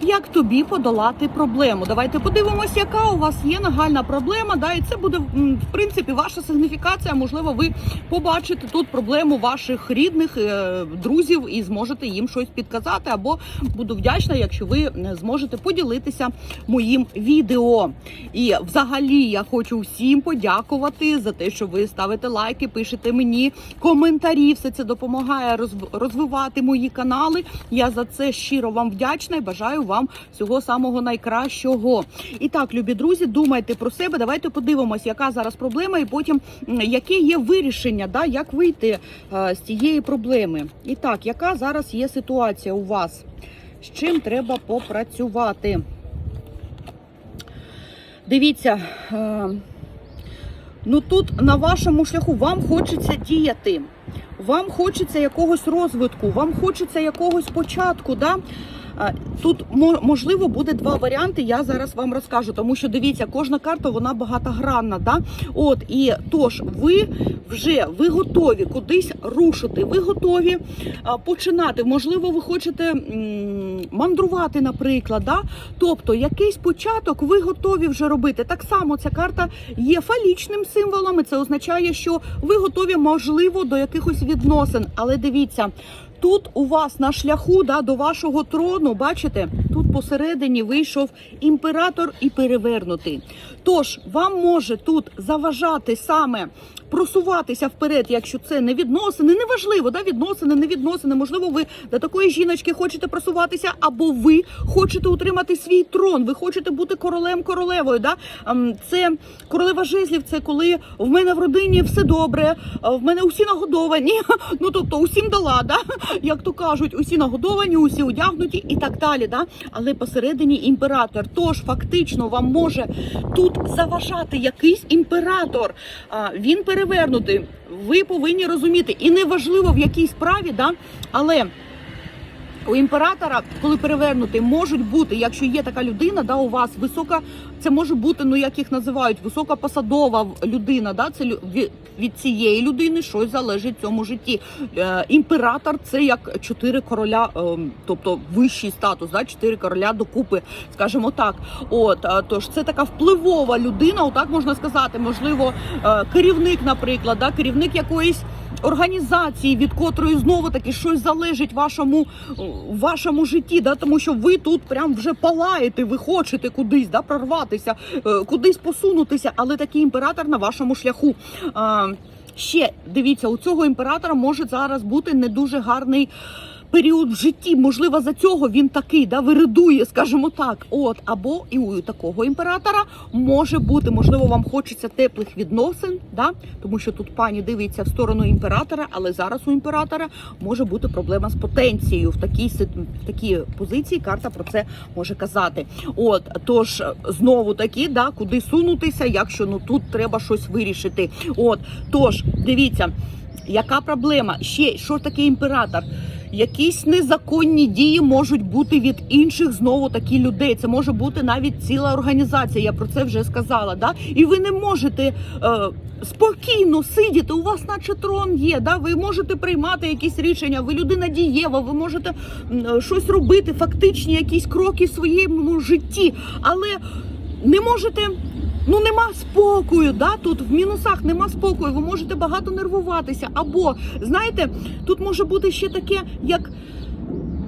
як тобі подолати проблему. Давайте подивимось, яка у вас є нагальна проблема. Да, і це буде в принципі ваша сигніфікація. Можливо, ви побачите тут проблему ваших рідних е, друзів і зможете їм щось підказати. Або буду вдячна, якщо ви е, зможете поділитися моїм відео. І взагалі я хочу всім подякувати за те, що ви ставите лайки, пишете мені коментарі. Все це допомагає розв- розвивати мої канали. Я за це щиро вам вдячна і бажаю вам всього самого найкращого. І так, любі друзі, думайте про себе. Давайте подивимось, яка зараз проблема, і потім яке є вирішення, да, як вийти е, з цієї проблеми. І так, яка зараз є ситуація у вас? З чим треба попрацювати? Дивіться. Е, Ну тут на вашому шляху вам хочеться діяти, вам хочеться якогось розвитку, вам хочеться якогось початку. Да? Тут можливо буде два варіанти. Я зараз вам розкажу, тому що дивіться, кожна карта вона багатогранна. Да? От і тож, ви вже ви готові кудись рушити. Ви готові починати. Можливо, ви хочете мандрувати, наприклад. Да? Тобто, якийсь початок ви готові вже робити. Так само ця карта є фалічним символом, і це означає, що ви готові, можливо, до якихось відносин. Але дивіться. Тут у вас на шляху да, до вашого трону, бачите, тут посередині вийшов імператор і перевернутий. Тож вам може тут заважати саме просуватися вперед, якщо це не відносини, неважливо, да, відносини, не відносини. Можливо, ви до такої жіночки хочете просуватися, або ви хочете утримати свій трон, ви хочете бути королем королевою. Да? Ем, Це королева жезлів, це коли в мене в родині все добре, в мене усі нагодовані. Ну тобто усім дала, да? як то кажуть, усі нагодовані, усі одягнуті і так далі. Да? Але посередині імператор. Тож фактично вам може тут заважати якийсь імператор. Він перевернутий. Ви повинні розуміти, і неважливо в якій справі, да? але. У імператора, коли перевернутий, можуть бути, якщо є така людина, да, у вас висока, це може бути, ну як їх називають, високопосадова людина. Да, це від, від цієї людини щось залежить в цьому житті. Е, імператор це як чотири короля, е, тобто вищий статус, да, чотири короля докупи, скажімо так. От е, тож це така впливова людина, отак можна сказати. Можливо, е, керівник, наприклад, да, керівник якоїсь організації, від котрої знову таки щось залежить вашому вашому житті, да, тому що ви тут прям вже палаєте, ви хочете кудись да, прорватися, е, кудись посунутися, але такий імператор на вашому шляху. Ще дивіться, у цього імператора може зараз бути не дуже гарний. Період в житті, можливо, за цього він такий, да, виридує, скажімо так. От, або і у такого імператора може бути, можливо, вам хочеться теплих відносин, да, тому що тут пані дивиться в сторону імператора, але зараз у імператора може бути проблема з потенцією. В такій в такій позиції карта про це може казати. От тож знову таки, да, куди сунутися, якщо ну тут треба щось вирішити. От тож дивіться, яка проблема? Ще що таке імператор? Якісь незаконні дії можуть бути від інших знову такі людей. Це може бути навіть ціла організація. Я про це вже сказала. Да? І ви не можете е, спокійно сидіти. У вас, наче трон є. Да? Ви можете приймати якісь рішення. Ви людина дієва, ви можете е, щось робити, фактичні якісь кроки в своєму житті, але не можете. Ну нема спокою, да тут в мінусах нема спокою. Ви можете багато нервуватися. Або знаєте, тут може бути ще таке, як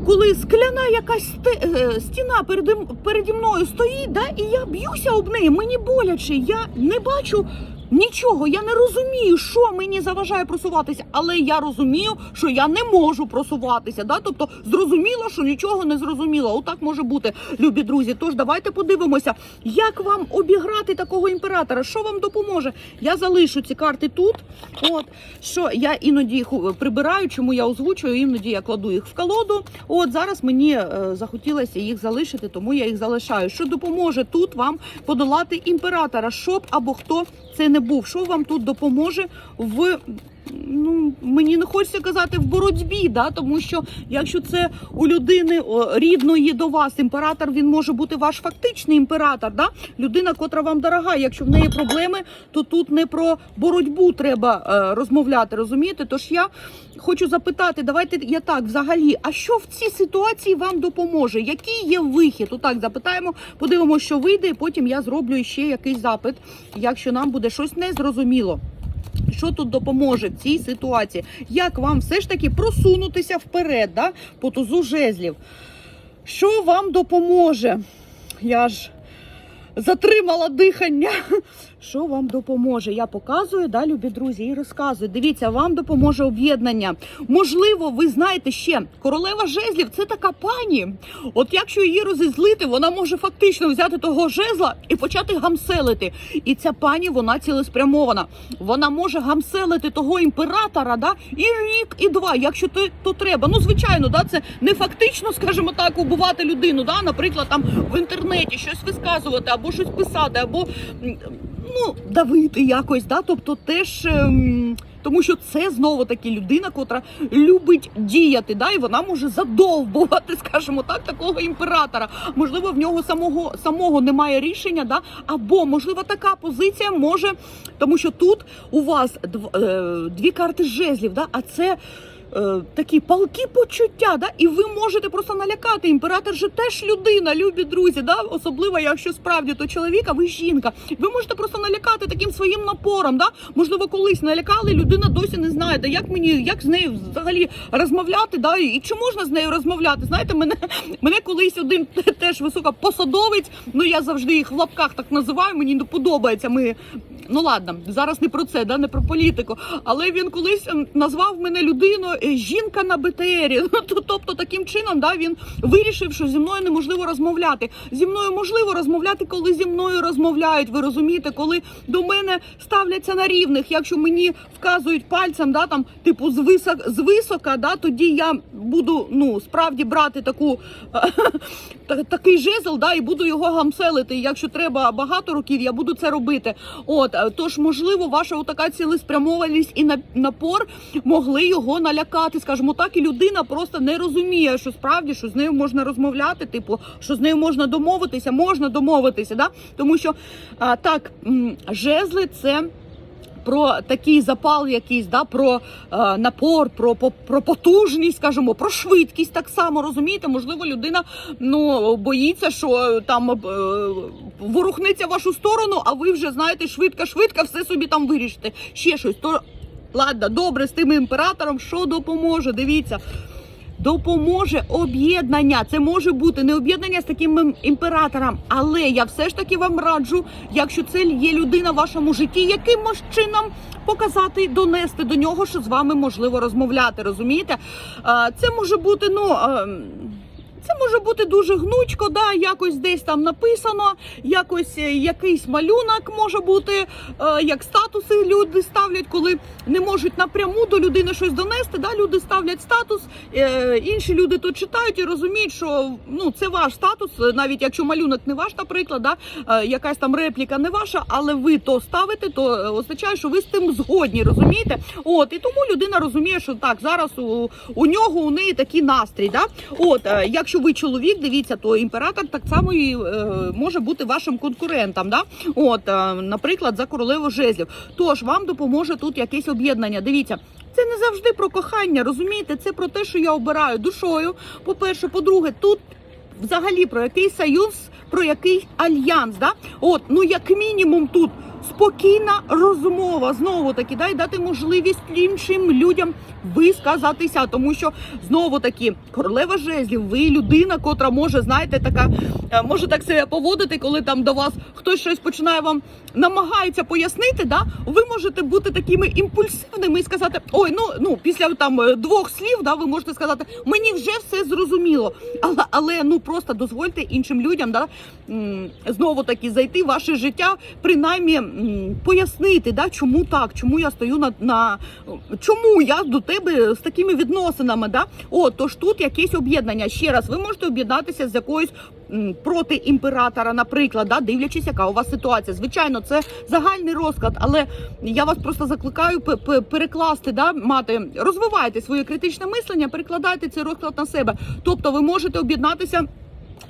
коли скляна якась е, стіна переді, переді мною стоїть, да, і я б'юся об неї, мені боляче, я не бачу. Нічого, я не розумію, що мені заважає просуватися, але я розумію, що я не можу просуватися. Да? Тобто зрозуміло, що нічого не зрозуміло. Отак може бути, любі друзі. Тож давайте подивимося, як вам обіграти такого імператора, що вам допоможе. Я залишу ці карти тут. От що я іноді їх прибираю, чому я озвучую, іноді я кладу їх в колоду. От зараз мені е, захотілося їх залишити, тому я їх залишаю. Що допоможе тут вам подолати імператора, щоб або хто це не був. Що вам тут допоможе в ну мені не хочеться казати в боротьбі, да, тому що якщо це у людини рідної до вас імператор, він може бути ваш фактичний імператор, да? людина, котра вам дорога. Якщо в неї проблеми, то тут не про боротьбу треба е, розмовляти, розумієте? Тож я хочу запитати, давайте я так взагалі, а що в цій ситуації вам допоможе? Який є вихід? Отак запитаємо, подивимося, що вийде, і потім я зроблю ще якийсь запит, якщо нам буде щось незрозуміло. Що тут допоможе в цій ситуації? Як вам все ж таки просунутися вперед, да? по тузу жезлів? Що вам допоможе? Я ж затримала дихання. Що вам допоможе? Я показую, да, любі друзі, і розказую. Дивіться, вам допоможе об'єднання. Можливо, ви знаєте ще, королева жезлів це така пані. От якщо її розізлити, вона може фактично взяти того жезла і почати гамселити. І ця пані вона цілеспрямована. Вона може гамселити того імператора, да, і рік, і два, якщо то, то треба. Ну, звичайно, да, це не фактично, скажімо так, убивати людину. Да, наприклад, там в інтернеті щось висказувати або щось писати, або ну, давити якось, да, тобто теж. ем, тому що це знову таки людина, котра любить діяти, да, і вона може задовбувати, скажімо так, такого імператора. Можливо, в нього самого самого немає рішення, да, або можливо така позиція може, тому що тут у вас дв, е, дві карти жезлів, да, а це. Е, Такі палки почуття, да, і ви можете просто налякати. Імператор же теж людина, любі друзі, да, особливо, якщо справді то чоловік, а ви жінка. Ви можете просто налякати таким своїм напором. Да? Можливо, колись налякали, людина досі не знає, да, як мені, як з нею взагалі розмовляти, да, і чи можна з нею розмовляти. Знаєте, мене, мене колись один теж висока посадовець, ну я завжди їх в лапках так називаю, мені не подобається. Ми ну ладно, зараз не про це, да, не про політику. Але він колись ем, назвав мене людиною е, жінка на БТРі. Ну, тобто таким чином да, він вирішив, що зі мною неможливо розмовляти. Зі мною можливо розмовляти, коли зі мною розмовляють. Ви розумієте, коли до мене ставляться на рівних. Якщо мені вказують пальцем, да, там, типу, з висок, з висока, да, тоді я буду ну, справді брати таку такий жезл, да, і буду його гамселити. Якщо треба багато років, я буду це робити. От е, тож, можливо, ваша така цілеспрямованість і на- напор могли його налякати. Скажімо так, і людина просто не розуміє, що справді що з нею можна розмовляти, типу, що з нею можна домовитися, можна домовитися, да? тому що а, так, жезли це про такий запал, якийсь, да, про е, напор, про, по- про потужність, скажімо, про швидкість так само розумієте. Можливо, людина ну боїться, що е, там е, ворухнеться в вашу сторону, а ви вже знаєте, швидко-швидко все собі там вирішите. Ще щось. То ладно, добре, з тим імператором, що допоможе? Дивіться. Допоможе об'єднання. Це може бути не об'єднання з таким імператором, але я все ж таки вам раджу, якщо це є людина в вашому житті, якимось чином показати, донести до нього, що з вами можливо розмовляти. Розумієте? Це може бути, ну. Це може бути дуже гнучко, да, якось десь там написано, якось е, якийсь малюнок може бути, е, як статуси люди ставлять, коли не можуть напряму до людини щось донести. Да, люди ставлять статус, е, інші люди то читають і розуміють, що ну це ваш статус, навіть якщо малюнок не ваш, наприклад, да, якась там репліка не ваша, але ви то ставите, то означає, що ви з тим згодні, розумієте? От і тому людина розуміє, що так зараз у, у нього у неї такий настрій. Да? От, е, якщо ви чоловік, дивіться, то імператор так само і е, може бути вашим конкурентом. Да? От, е, наприклад, за королеву жезлів. Тож вам допоможе тут якесь об'єднання. Дивіться. Це не завжди про кохання, розумієте? Це про те, що я обираю душою. По-перше, по-друге, тут взагалі про який союз, про який альянс. Да? От, ну як мінімум тут спокійна розмова. Знову таки, дай дати можливість іншим людям висказатися, тому що знову таки королева жезлів, ви людина, котра може, знаєте, така е, може так себе поводити, коли там до вас хтось щось починає вам намагається пояснити. Да? Ви можете бути такими імпульсивними і сказати: ой, ну ну після там е, двох слів, да, ви можете сказати, мені вже все зрозуміло. Але але ну просто дозвольте іншим людям, да знову таки зайти в ваше життя, принаймні пояснити, да, чому так, чому я стою на, на чому я до тебе з такими відносинами. Да? О, тож тут якесь об'єднання. Ще раз, ви можете об'єднатися з якоюсь проти імператора, наприклад, да, дивлячись, яка у вас ситуація. Звичайно, це загальний розклад, але я вас просто закликаю пе- пе- перекласти, да, мати, розвивайте своє критичне мислення, перекладайте цей розклад на себе. Тобто, ви можете об'єднатися.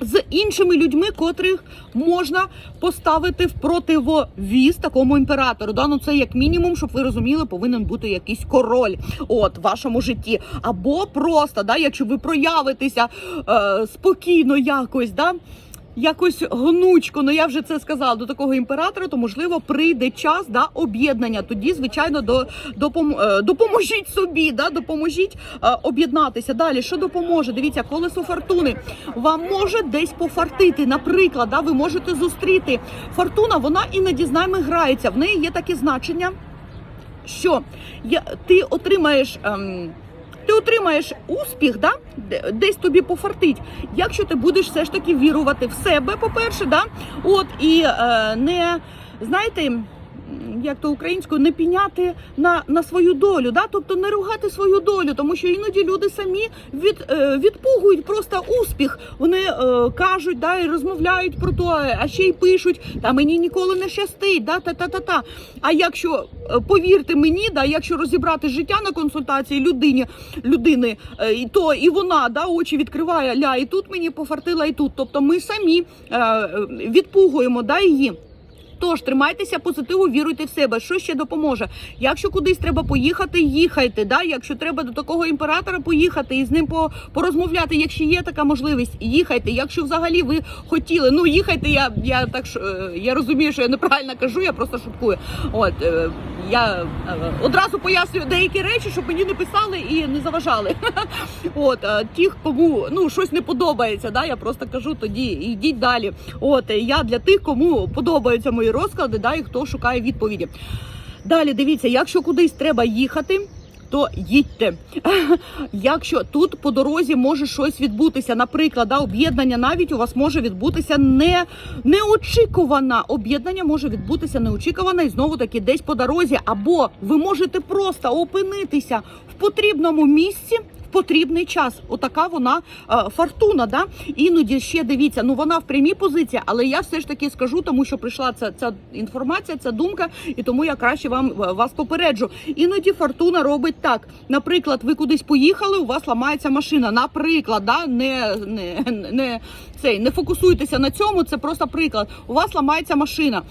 З іншими людьми, котрих можна поставити в противовіз такому імператору. Да? Ну це як мінімум, щоб ви розуміли, повинен бути якийсь король от в вашому житті. Або просто, да, якщо ви проявитеся е, спокійно якось, да. Якось гнучко, ну я вже це сказала до такого імператора, то можливо прийде час да об'єднання. Тоді, звичайно, до допом, е, допоможіть собі, да допоможіть е, об'єднатися. Далі що допоможе? Дивіться, колесо фортуни вам може десь пофартити. Наприклад, да, ви можете зустріти фортуна. Вона іноді з нами грається. В неї є таке значення, що я, ти отримаєш. Ем, ти отримаєш успіх, да? де- десь тобі пофартить, якщо ти будеш все ж таки вірувати в себе, по-перше, да? от і е, не знаєте. Як то українською не піняти на, на свою долю, да? тобто не ругати свою долю, тому що іноді люди самі від, е, відпугують просто успіх. Вони е, кажуть, да, і розмовляють про то, а ще й пишуть, та мені ніколи не щастить, да, та та та та. А якщо е, повірте мені, да, якщо розібрати життя на консультації людині, людини, е, то і вона да, очі відкриває, ля, і тут мені пофартила, і тут. Тобто ми самі е, е, відпугуємо да, її. Тож тримайтеся позитиву, віруйте в себе. Що ще допоможе? Якщо кудись треба поїхати, їхайте. Да? Якщо треба до такого імператора поїхати і з ним порозмовляти, якщо є така можливість, їхайте. Якщо взагалі ви хотіли, ну їхайте. Я я так е, я розумію, що я неправильно кажу, я просто шуткую. От е, я е, одразу пояснюю деякі речі, щоб мені не писали і не заважали. От ті, кому ну щось не подобається, да, я просто кажу тоді, йдіть далі. От я для тих, кому подобаються мої розклади, да, і хто шукає відповіді. Далі дивіться, якщо кудись треба їхати. То їдьте. Якщо тут по дорозі може щось відбутися, наприклад, да, об'єднання навіть у вас може відбутися не неочікуване. Об'єднання може відбутися неочікуване і знову таки десь по дорозі, або ви можете просто опинитися в потрібному місці. Потрібний час, отака вона е, фортуна. Да? Іноді ще дивіться, ну вона в прямій позиції, але я все ж таки скажу, тому що прийшла ця, ця інформація, ця думка, і тому я краще вам е, вас попереджу. Іноді фортуна робить так. Наприклад, ви кудись поїхали, у вас ламається машина. Наприклад, да? не, не, не, цей, не фокусуйтеся на цьому. Це просто приклад. У вас ламається машина.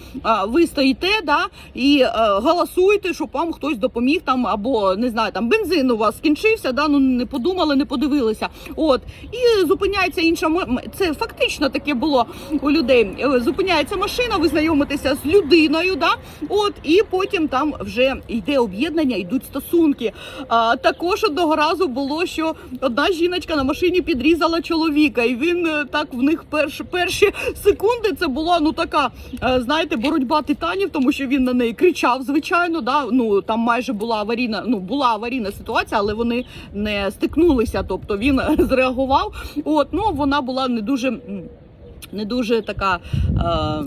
Ви стоїте, да, і е, голосуєте, щоб вам хтось допоміг там, або не знаю, там бензин у вас скінчився, да, ну не подумали, не подивилися. От і зупиняється інша Це фактично таке було у людей. Е, Зупиняється машина, ви знайомитеся з людиною, да, от і потім там вже йде об'єднання, йдуть стосунки. А, також одного разу було, що одна жіночка на машині підрізала чоловіка, і він е, так в них перші, перші секунди це була ну така, е, знаєте, боротьба титанів, тому що він на неї кричав, звичайно. Да? Ну там майже була аварійна, ну була аварійна ситуація, але вони не стикнулися. Тобто він зреагував. От ну вона була не дуже. Не дуже така. Е,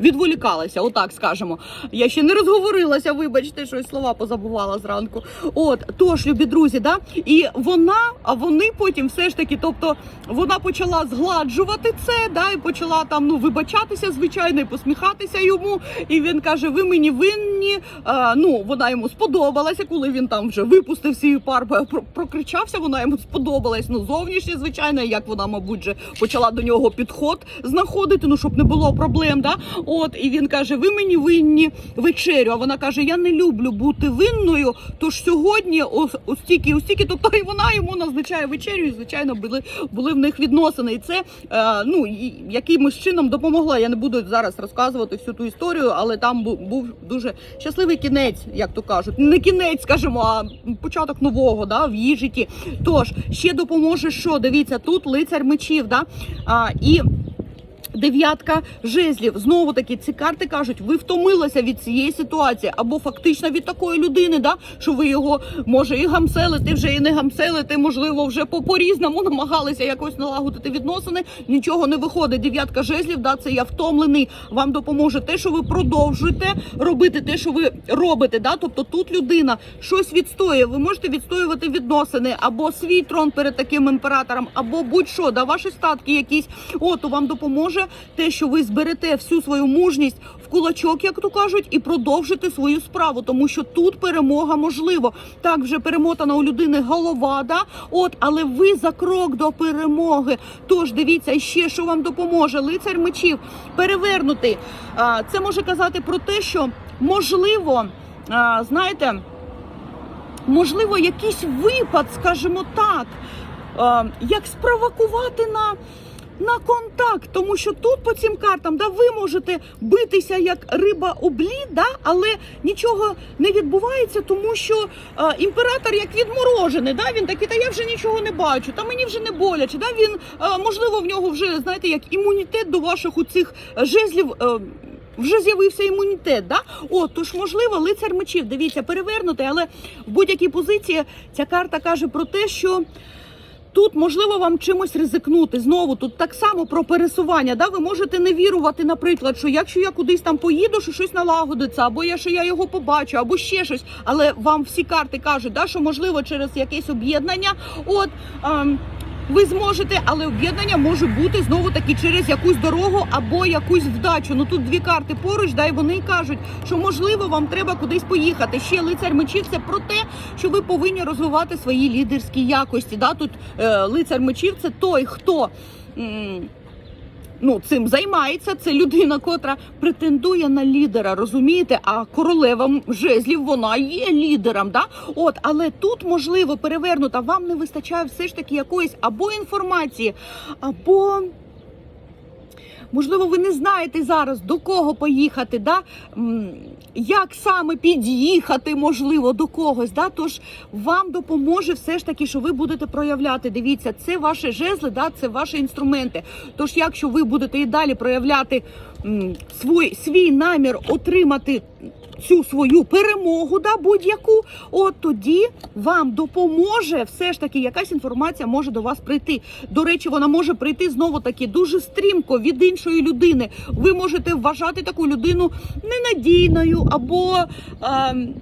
Відволікалася, отак скажемо. Я ще не розговорилася, вибачте, щось слова позабувала зранку. От, тож, любі друзі, да? І вона, а вони потім все ж таки, тобто вона почала згладжувати це, да, і почала там ну вибачатися, звичайно, і посміхатися йому. І він каже: Ви мені винні. А, ну, вона йому сподобалася, коли він там вже випустив свій пар, прокричався, вона йому сподобалась. Ну, зовнішнє, звичайно, як вона, мабуть, вже почала до нього підход знаходити, ну щоб не було проблем. Да? От, і він каже: Ви мені винні вечерю. А вона каже: Я не люблю бути винною. Тож сьогодні ось ось стільки, ось стільки. Тобто і вона йому назначає вечерю, і звичайно були, були в них відносини. І це е, ну якимось чином допомогла. Я не буду зараз розказувати всю ту історію, але там бу- був дуже щасливий кінець, як то кажуть. Не кінець, скажімо, а початок нового да, в її житті. Тож ще допоможе, що дивіться, тут лицар мечів, да? а, і Дев'ятка жезлів. Знову таки, ці карти кажуть, ви втомилися від цієї ситуації, або фактично від такої людини, да, що ви його може і гамселити, вже і не гамселити, можливо, вже по по-різному намагалися якось налагодити відносини. Нічого не виходить. Дев'ятка жезлів, да, це я втомлений. Вам допоможе те, що ви продовжуєте робити те, що ви робите. Да? Тобто тут людина щось відстоює. Ви можете відстоювати відносини або свій трон перед таким імператором, або будь-що, да, ваші статки якісь. От вам допоможе те, що ви зберете всю свою мужність в кулачок, як то кажуть, і продовжите свою справу, тому що тут перемога можливо. Так вже перемотана у людини голова, да? от, але ви за крок до перемоги. Тож дивіться ще, що вам допоможе. Лицар мечів перевернутий. А, Це може казати про те, що можливо, знаєте. Можливо, якийсь випад, скажімо так, як спровокувати на, на контакт, тому що тут по цим картам да, ви можете битися як риба об лід, да, але нічого не відбувається, тому що е, імператор як відморожений. Да, він такий, та я вже нічого не бачу, та мені вже не боляче. Да, він, е, можливо, в нього вже, знаєте, як імунітет до ваших оцих жезлів. Е, вже з'явився імунітет, да? О, тож можливо, лицар мечів, дивіться, перевернутий, але в будь-якій позиції ця карта каже про те, що тут можливо вам чимось ризикнути. Знову тут так само про пересування. Да? Ви можете не вірувати, наприклад, що якщо я кудись там поїду, що щось налагодиться, або я що я його побачу, або ще щось. Але вам всі карти кажуть, да, що можливо через якесь об'єднання. От. ем, ви зможете, але об'єднання може бути знову таки через якусь дорогу або якусь вдачу. Ну тут дві карти поруч, да, і вони кажуть, що можливо вам треба кудись поїхати. Ще лицар мечів це про те, що ви повинні розвивати свої лідерські якості. Да? Тут е, лицар мечів це той, хто. м, Ну, цим займається. Це людина, котра претендує на лідера, розумієте? А королева жезлів вона є лідером. Да? От, але тут можливо перевернута. Вам не вистачає все ж таки якоїсь або інформації, або. Можливо, ви не знаєте зараз до кого поїхати, да? Як саме під'їхати, можливо, до когось. Да? Тож вам допоможе все ж таки, що ви будете проявляти. Дивіться, це ваші жезли, да? це ваші інструменти. Тож, якщо ви будете і далі проявляти свій, свій намір отримати цю свою перемогу, да, будь-яку, от тоді вам допоможе все ж таки якась інформація може до вас прийти. До речі, вона може прийти знову таки дуже стрімко від іншої людини. Ви можете вважати таку людину ненадійною або. ем,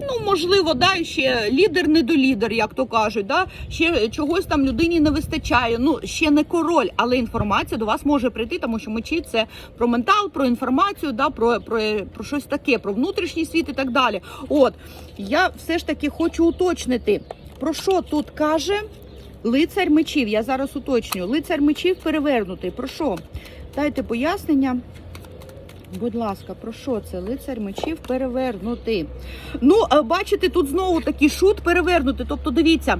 Ну, можливо, да, ще лідер не до лідер, як то кажуть, да, ще чогось там людині не вистачає. Ну, ще не король, але інформація до вас може прийти, тому що мечі це про ментал, про інформацію, да, про, про, про щось таке, про внутрішній світ і так далі. От, я все ж таки хочу уточнити, про що тут каже лицар мечів. Я зараз уточнюю. Лицар мечів перевернутий. Про що? Дайте пояснення. Будь ласка, про що це? Лицар мечів перевернути. Ну, е, бачите, тут знову такий шут перевернути. Тобто, дивіться,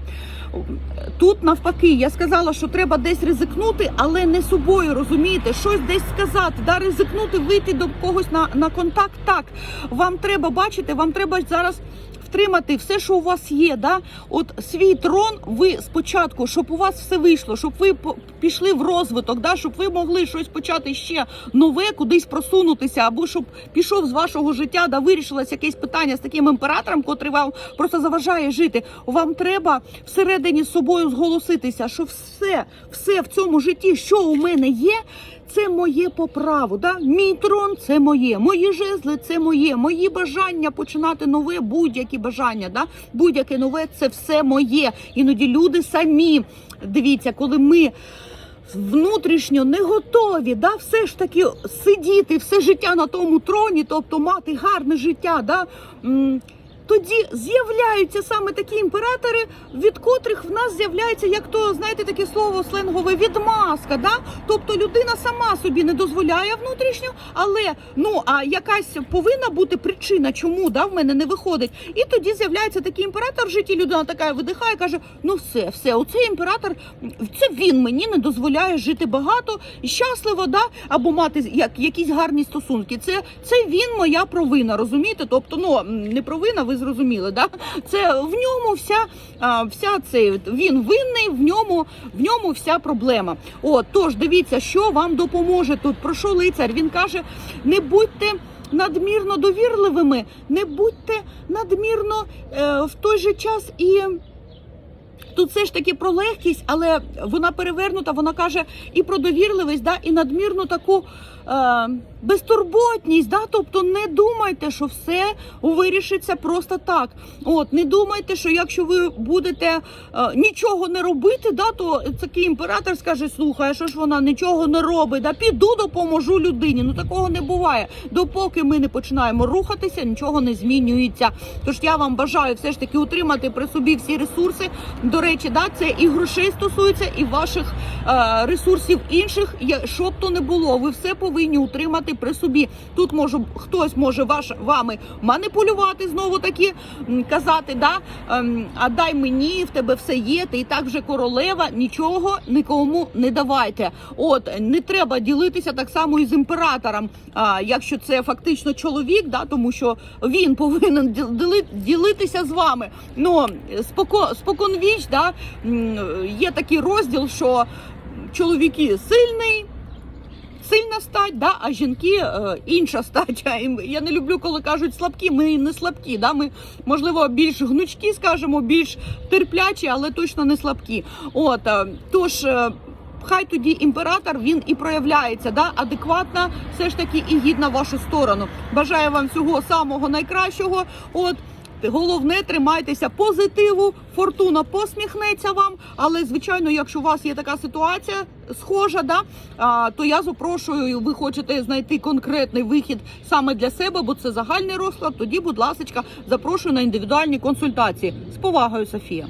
тут навпаки, я сказала, що треба десь ризикнути, але не собою, розумієте, щось десь сказати, да, ризикнути, вийти до когось на, на контакт. Так, вам треба бачити, вам треба зараз. Втримати все, що у вас є, да? от свій трон, ви спочатку, щоб у вас все вийшло, щоб ви пішли в розвиток, да? щоб ви могли щось почати ще нове, кудись просунутися, або щоб пішов з вашого життя, да вирішилось якесь питання з таким імператором, котрий вам просто заважає жити. Вам треба всередині з собою зголоситися, що все, все в цьому житті, що у мене є. Це моє по праву, да? мій трон це моє, мої жезли це моє, мої бажання починати нове, будь-які бажання, да? будь-яке нове це все моє. Іноді люди самі дивіться, коли ми внутрішньо не готові, да, все ж таки сидіти все життя на тому троні, тобто мати гарне життя, да, тоді з'являються саме такі імператори, від котрих в нас з'являється, як то знаєте, таке слово сленгове відмазка. Да? Тобто людина сама собі не дозволяє внутрішньо, але ну а якась повинна бути причина, чому да, в мене не виходить. І тоді з'являється такий імператор в житті. Людина така видихає, каже: ну все, все, оцей імператор, це він мені не дозволяє жити багато і щасливо, да, або мати як якісь гарні стосунки. Це, це він моя провина, розумієте? Тобто, ну не провина, ви ви зрозуміли, да? Це в ньому вся, вся цей він винний, в ньому, в ньому вся проблема. От тож дивіться, що вам допоможе тут. Про що лицар? Він каже: не будьте. Надмірно довірливими, не будьте надмірно е, в той же час і Тут все ж таки про легкість, але вона перевернута. Вона каже і про довірливість, да, і надмірну таку е, безтурботність. Да, тобто не думайте, що все вирішиться просто так. От не думайте, що якщо ви будете е, нічого не робити, да, то такий імператор скаже: слухай, що ж вона нічого не робить? Да, піду допоможу людині. Ну такого не буває. Допоки ми не починаємо рухатися, нічого не змінюється. Тож я вам бажаю все ж таки утримати при собі всі ресурси. До речі, да, це і грошей стосується, і ваших е, ресурсів інших. Що б то не було, ви все повинні утримати при собі. Тут може хтось може ваш вами маніпулювати знову таки, казати, да, ем, а дай мені, в тебе все є. Ти і так вже королева. Нічого нікому не давайте. От не треба ділитися так само і з імператором. А якщо це фактично чоловік, да, тому що він повинен ділитися з вами. Ну споко, споконвіч, да, м, є такий розділ, що чоловіки сильний. Сильна стать, да, а жінки е, інша стать. Я не люблю, коли кажуть слабкі. Ми не слабкі. Да? Ми можливо більш гнучкі, скажемо, більш терплячі, але точно не слабкі. От е, тож. е, Хай тоді імператор він і проявляється, да, адекватно, все ж таки і гідна вашу сторону. Бажаю вам всього самого найкращого. От головне, тримайтеся позитиву. Фортуна посміхнеться вам. Але звичайно, якщо у вас є така ситуація схожа, да, а, то я запрошую. Ви хочете знайти конкретний вихід саме для себе, бо це загальний розклад. Тоді, будь ласка, запрошую на індивідуальні консультації. З повагою, Софія.